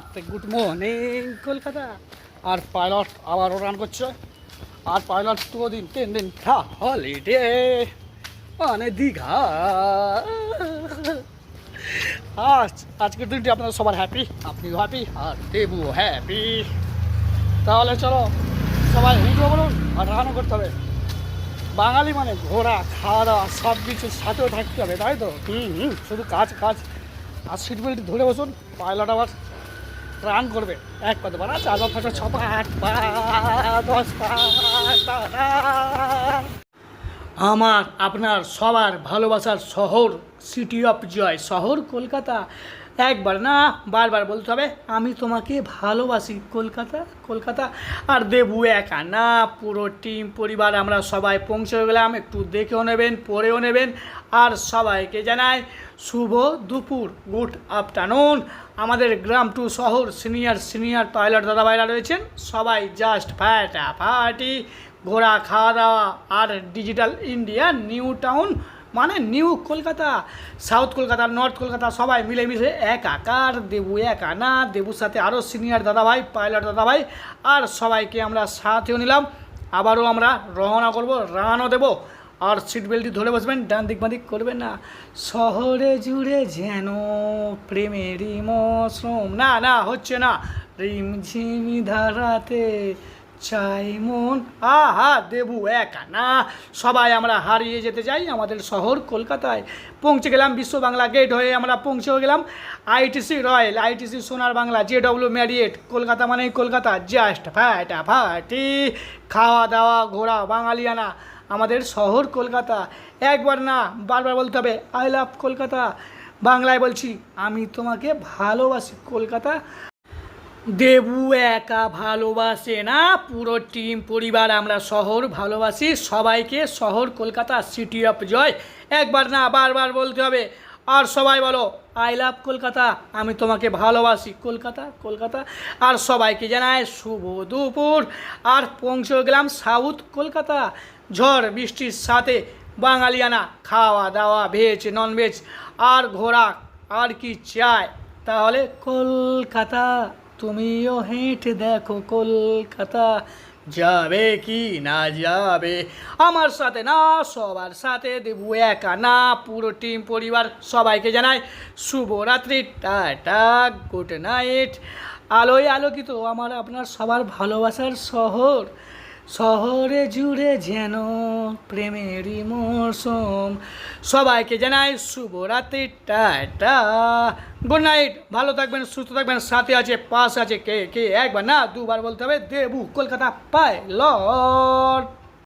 সুপ্রভাত good morning, Kolkata. আর pilot আবারও রান করছে। আর পাইলট দু দিন, তিন দিন থা হলিডে মানে দীঘা। আজ, আজকের দিনটি আপনারা সবার হ্যাপি আপনিও হ্যাপি আর দেবু হ্যাপি তাহলে চলো, সবাই উঠে বলুন আর রানও করতে হবে। বাঙালি মানে ঘোরা খাওয়া দাওয়া সব কিছুর সাথেও থাকতে হবে, তাই তো? হুম হুম, শুধু কাজ কাজ। আর সিট বেল্ট ধরে বসুন, পাইলট আবার রান করবে। এক পাতে পারা চার পা, পাঁচ ছ পাঁচ দশ আমার, আপনার, সবার ভালোবাসার শহর সিটি অফ জয় শহর কলকাতা। একবার না, বারবার বলতে হবে, আমি তোমাকে ভালোবাসি কলকাতা কলকাতা আর দেবু একা না, পুরো টিম পরিবার, আমরা সবাই পৌঁছে গেলাম, একটু দেখেও নেবেন, পড়েও নেবেন, আর সবাইকে জানাই শুভ দুপুর গুড আফটারনুন আমাদের গ্রাম টু শহর সিনিয়র সিনিয়র পাইলট দাদাভাইরা রয়েছেন, সবাই জাস্ট ফাটা ফাটি ঘোরা, খাওয়া দাওয়া, আর ডিজিটাল ইন্ডিয়া নিউ টাউন মানে new Kolkata, south Kolkata, north Kolkata সবাই মিলে মিলেমিশে এক আকার, দেবু এক আনা, দেবুর সাথে আরও সিনিয়র দাদাভাই পাইলট দাদাভাই, আর সবাইকে আমরা সাথেও নিলাম। আবারও আমরা রওনা করব, রানও দেবো, আর সিট বেল্টটি ধরে বসবেন, ডান দিক বাঁ দিক করবেন না। শহরে জুড়ে যেন প্রেমেরই মশরুম না না, হচ্ছে না। রিমঝিমি ধারাতে চাই মন। আহা, দেবু একা না। সবাই আমরা হারিয়ে যেতে চাই আমাদের শহর কলকাতায়। পৌঁছে গেলাম বিশ্ব বাংলা গেট হয়ে আমরা পৌঁছেও গেলাম ITC royal ITC Sonar Bangla J W Marriott Kolkata মানেই কলকাতা জাস্ট ফাটা ফাটি। খাওয়া দাওয়া, ঘোরা, বাঙালিয়ানা, আমাদের শহর কলকাতা। একবার না, বারবার বলতে হবে আই লাভ কলকাতা। বাংলায় বলছি, আমি তোমাকে ভালোবাসি কলকাতা। দেবু একা ভালোবাসে না। পুরো টিম পরিবার আমরা শহর ভালোবাসি। সবাইকে শহর, কলকাতা সিটি অফ জয় একবার না, বারবার বলতে হবে। আর সবাই বলো আই লাভ কলকাতা, আমি তোমাকে ভালোবাসি। কলকাতা কলকাতা। আর সবাইকে জানায়, শুভ দুপুর। আর পৌঁছে গেলাম সাউথ কলকাতা। ঝড় বৃষ্টির সাথে বাঙালিয়ানা খাওয়া দাওয়া ভেজ ননভেজ আর ঘোরা আর কি চায় তাহলে কলকাতা। তুমিও হেঁটে দেখো কলকাতা। যাবে কি না যাবে? আমার সাথে না, সবার সাথে দেবু একা না, পুরো টিম পরিবার সবাইকে জানাই শুভরাত্রি, টাটা গুড নাইট আলোয় আলোকিত আমার, আপনার সবার ভালোবাসার শহর। শহরে জুড়ে যেন প্রেমেরই মৌসুম সবাইকে জানাই শুভরাত্রি টাটা গুড নাইট ভালো থাকবেন, সুস্থ থাকবেন, সাথে আছে, পাশে আছে কে কে? একবার না, দুবার বলতে হবে, দেবু, কলকাতা পায় লর্ড